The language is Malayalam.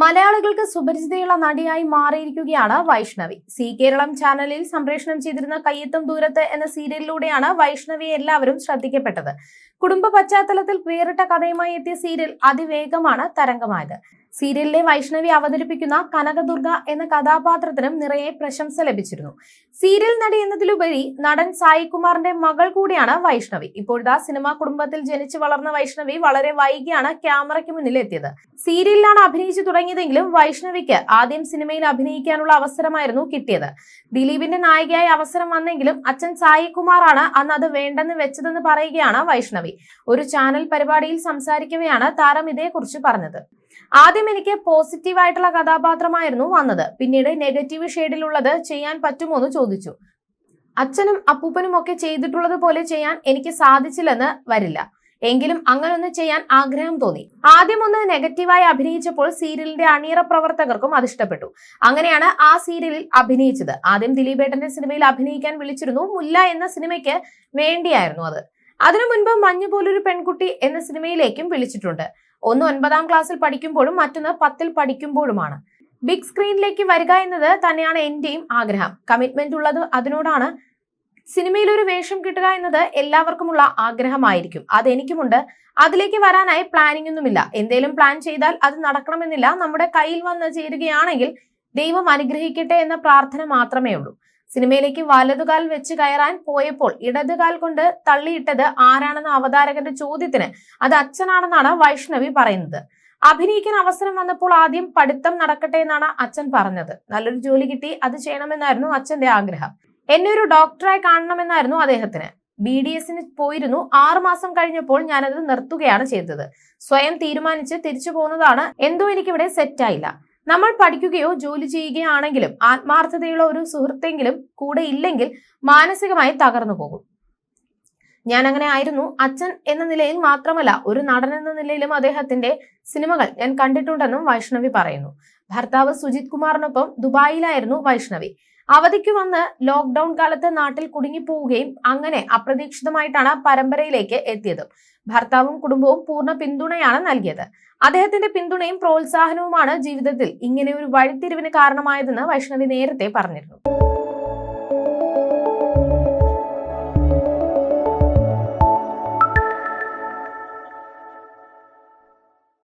മലയാളികൾക്ക് സുപരിചിതയുള്ള നടിയായി മാറിയിരിക്കുകയാണ് വൈഷ്ണവി. സി കേരളം ചാനലിൽ സംപ്രേഷണം ചെയ്തിരുന്ന കയ്യെത്തും ദൂരത്ത് എന്ന സീരിയലിലൂടെയാണ് വൈഷ്ണവി എല്ലാവരും ശ്രദ്ധിക്കപ്പെട്ടത്. കുടുംബ പശ്ചാത്തലത്തിൽ വേറിട്ട കഥയുമായി എത്തിയ സീരിയൽ അതിവേഗമാണ് തരംഗമായത്. സീരിയലിലെ വൈഷ്ണവി അവതരിപ്പിക്കുന്ന കനകദുർഗ എന്ന കഥാപാത്രത്തിനും നിറയെ പ്രശംസ ലഭിച്ചിരുന്നു. സീരിയൽ നടി എന്നതിലുപരി നടൻ സായികുമാറിന്റെ മകൾ കൂടിയാണ് വൈഷ്ണവി. ഇപ്പോഴത്തെ സിനിമാ കുടുംബത്തിൽ ജനിച്ചു വളർന്ന വൈഷ്ണവി വളരെ വൈകിയാണ് ക്യാമറയ്ക്ക് മുന്നിൽ എത്തിയത് സീരിയലിലാണ് അഭിനയിച്ചു തുടങ്ങിയതെങ്കിലും വൈഷ്ണവിക്ക് ആദ്യം സിനിമയിൽ അഭിനയിക്കാനുള്ള അവസരമായിരുന്നു കിട്ടിയത്. ദിലീപിന്റെ നായികയായി അവസരം വന്നെങ്കിലും അച്ഛൻ സായികുമാറാണ് അന്ന് അത് വേണ്ടെന്ന് വെച്ചതെന്ന് പറയുകയാണ് വൈഷ്ണവി. ഒരു ചാനൽ പരിപാടിയിൽ സംസാരിക്കവെയാണ് താരം ഇതേക്കുറിച്ച് പറഞ്ഞത്. ആദ്യം എനിക്ക് പോസിറ്റീവ് ആയിട്ടുള്ള കഥാപാത്രമായിരുന്നു വന്നത്. പിന്നീട് നെഗറ്റീവ് ഷെയ്ഡിലുള്ളത് ചെയ്യാൻ പറ്റുമോ എന്ന് ചോദിച്ചു. അച്ഛനും അപ്പൂപ്പനും ഒക്കെ ചെയ്തിട്ടുള്ളത് പോലെ ചെയ്യാൻ എനിക്ക് സാധിച്ചില്ലെന്ന് വരില്ല. എങ്കിലും അങ്ങനൊന്ന് ചെയ്യാൻ ആഗ്രഹം തോന്നി. ആദ്യം ഒന്ന് നെഗറ്റീവായി അഭിനയിച്ചപ്പോൾ സീരിയലിന്റെ അണിയറ പ്രവർത്തകർക്കും അത് ഇഷ്ടപ്പെട്ടു. അങ്ങനെയാണ് ആ സീരിയലിൽ അഭിനയിച്ചത്. ആദ്യം ദിലീപേട്ടന്റെ സിനിമയിൽ അഭിനയിക്കാൻ വിളിച്ചിരുന്നു. മുല്ല എന്ന സിനിമയ്ക്ക് വേണ്ടിയായിരുന്നു അത്. അതിനു മുൻപ് മഞ്ഞു പോലൊരു പെൺകുട്ടി എന്ന സിനിമയിലേക്കും വിളിച്ചിട്ടുണ്ട്. ഒന്ന് ഒൻപതാം ക്ലാസ്സിൽ പഠിക്കുമ്പോഴും മറ്റൊന്ന് പത്തിൽ പഠിക്കുമ്പോഴുമാണ്. ബിഗ് സ്ക്രീനിലേക്ക് വരിക എന്നത് തന്നെയാണ് എന്റെയും ആഗ്രഹം. കമ്മിറ്റ്മെന്റ് ഉള്ളത് അതിനോടാണ് സിനിമയിൽ ഒരു വേഷം കിട്ടുക എന്നത് എല്ലാവർക്കുമുള്ള ആഗ്രഹമായിരിക്കും. അതെനിക്കുമുണ്ട്. അതിലേക്ക് വരാനായി പ്ലാനിംഗ് ഒന്നുമില്ല. എന്തേലും പ്ലാൻ ചെയ്താൽ അത് നടക്കണമെന്നില്ല. നമ്മുടെ കയ്യിൽ വന്ന് ചേരുകയാണെങ്കിൽ ദൈവം അനുഗ്രഹിക്കട്ടെ എന്ന പ്രാർത്ഥന മാത്രമേ ഉള്ളൂ. സിനിമയിലേക്ക് വലതുകാൽ വെച്ച് കയറാൻ പോയപ്പോൾ ഇടതുകാൽ കൊണ്ട് തള്ളിയിട്ടത് ആരാണെന്ന അവതാരകന്റെ ചോദ്യത്തിന് അത് അച്ഛനാണെന്നാണ് വൈഷ്ണവി പറയുന്നത്. അഭിനയിക്കാൻ അവസരം വന്നപ്പോൾ ആദ്യം പഠിത്തം നടക്കട്ടെ എന്നാണ് അച്ഛൻ പറഞ്ഞത്. നല്ലൊരു ജോലി കിട്ടി അത് ചെയ്യണമെന്നായിരുന്നു അച്ഛന്റെ ആഗ്രഹം. എന്നെ ഒരു ഡോക്ടറായി കാണണമെന്നായിരുന്നു അദ്ദേഹത്തിന്. ബി ഡി എസിന് പോയിരുന്നു. ആറുമാസം കഴിഞ്ഞപ്പോൾ ഞാനത് നിർത്തുകയാണ് ചെയ്തത്. സ്വയം തീരുമാനിച്ച് തിരിച്ചു പോകുന്നതാണ്. എന്തോ എനിക്കിവിടെ സെറ്റായില്ല നമ്മൾ പഠിക്കുകയോ ജോലി ചെയ്യുകയാണെങ്കിലും ആത്മാർത്ഥതയുള്ള ഒരു സുഹൃത്തെങ്കിലും കൂടെ ഇല്ലെങ്കിൽ മാനസികമായി തകർന്നു പോകും. ഞാൻ അങ്ങനെ ആയിരുന്നു. അച്ഛൻ എന്ന നിലയിൽ മാത്രമല്ല ഒരു നടൻ എന്ന നിലയിലും അദ്ദേഹത്തിന്റെ സിനിമകൾ ഞാൻ കണ്ടിട്ടുണ്ടെന്നും വൈഷ്ണവി പറയുന്നു. ഭർത്താവ് സുജിത് കുമാറിനൊപ്പം ദുബായിലായിരുന്നു വൈഷ്ണവി. അവധിക്ക് വന്ന് ലോക്ക്ഡൌൺ കാലത്ത് നാട്ടിൽ കുടുങ്ങിപ്പോവുകയും അങ്ങനെ അപ്രതീക്ഷിതമായിട്ടാണ് പരമ്പരയിലേക്ക് എത്തിയത്. ഭർത്താവും കുടുംബവും പൂർണ പിന്തുണയാണ് നൽകിയത്. അദ്ദേഹത്തിന്റെ പിന്തുണയും പ്രോത്സാഹനവുമാണ് ജീവിതത്തിൽ ഇങ്ങനെ ഒരു വഴിത്തിരിവിന് കാരണമായതെന്ന് വൈഷ്ണവി നേരത്തെ പറഞ്ഞിരുന്നു.